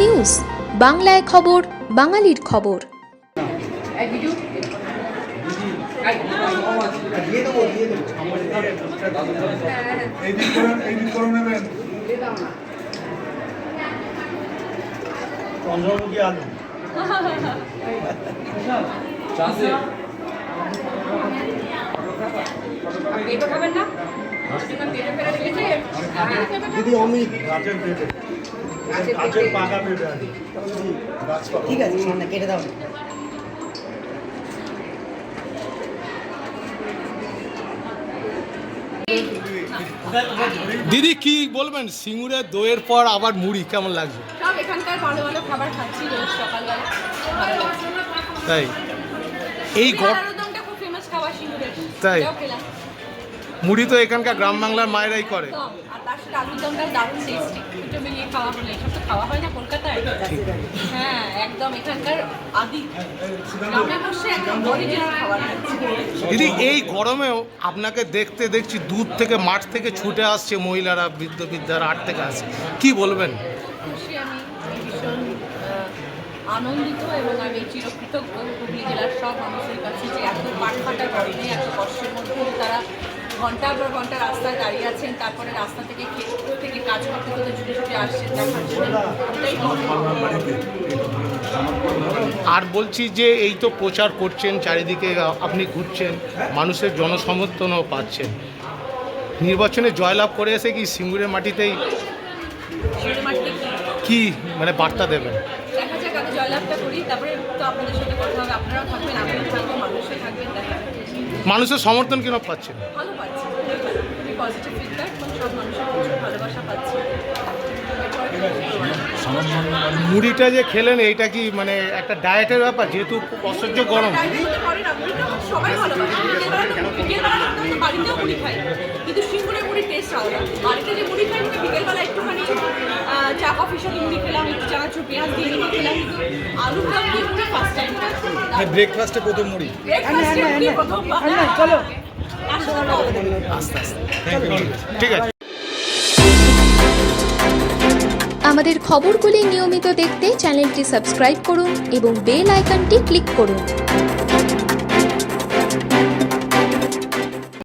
News বাংলায় খবর বাঙালির খবর। চন্দ্রমুখী আলু খাবেন না? পেঁপে ফেলে রেখেছে দিদি অমিত। গাছের পেঁপে ঠিক আছে সামনে কেটে দাও। দিদি কি বলবেন? সিঙ্গুরের দইয়ের পর আবার মুড়ি কেমন লাগছে? সব এখানকার ভালো ভালো খাবার খাচ্ছি রোজ সকালবেলা। তাই। এই সিঙ্গুরের তাই? মুড়ি তো এখানকার গ্রাম বাংলার মায়েরাই করে। হয় দিদি এই গরমেও আপনাকে দেখতে দেখছি দূর থেকে মাঠ থেকে ছুটে আসছে মহিলারা বৃদ্ধ বৃদ্ধারা আট থেকে আসছে। কি বলবেন? আনন্দিত এবং আমি চিরকৃতজ্ঞ। হুগলি জেলার সব মানুষের ঘণ্টার পর ঘণ্টা রাস্তায় দাঁড়িয়ে আছেন তারপরে রাস্তা থেকে থেকে কাজ করতে করতে ছুটে ছুটে আসছেন দেখার জন্য আর বলছি যে এই তো প্রচার করছেন চারিদিকে আপনি ঘুরছেন মানুষের জনসমর্থনও পাচ্ছেন। নির্বাচনে জয়লাভ করে এসে কি সিঙ্গুরের মাটিতেই কি? মানে বার্তা দেবেন? দেখা যাক আগে জয়লাভটা করি তারপরে তো আপনাদের সাথে কথা হবে আপনারাও থাকবেন আমিও থাকব মানুষও থাকবেন দেখা। মানুষের সমর্থন কেন পাচ্ছে? ভালো পাচ্ছি। পজিটিভ ফিডব্যাক সব মানুষের ভালোবাসা পাচ্ছি। মুড়িটা যে খেলেন এইটা কি মানে একটা ডায়েটের ব্যাপার? যেহেতু অসহ্য গরম। মুড়ি কিন্তু সিঙ্গুরের মুড়ির টেস্ট আলাদা। বাড়িতে যে মুড়ি খাই বিকেলবেলা একটুখানি আহ, চা কফির সাথে মুড়ি খেলাম একটু চানাচুর পেঁয়াজ দিয়ে মুড়ি খেলাম। কিন্তু আলুর দম দিয়ে মুড়ি ফার্স্ট টাইম ব্রেকফাস্টে প্রথম মুড়ি। ব্রেকফাস্টে মুড়ি প্রথম চলো। আস্তে আস্তে। ঠিক আছে। আমাদের খবরগুলি নিয়মিত দেখতে চ্যানেলটি সাবস্ক্রাইব করুন এবং বেল আইকনটি ক্লিক করুন।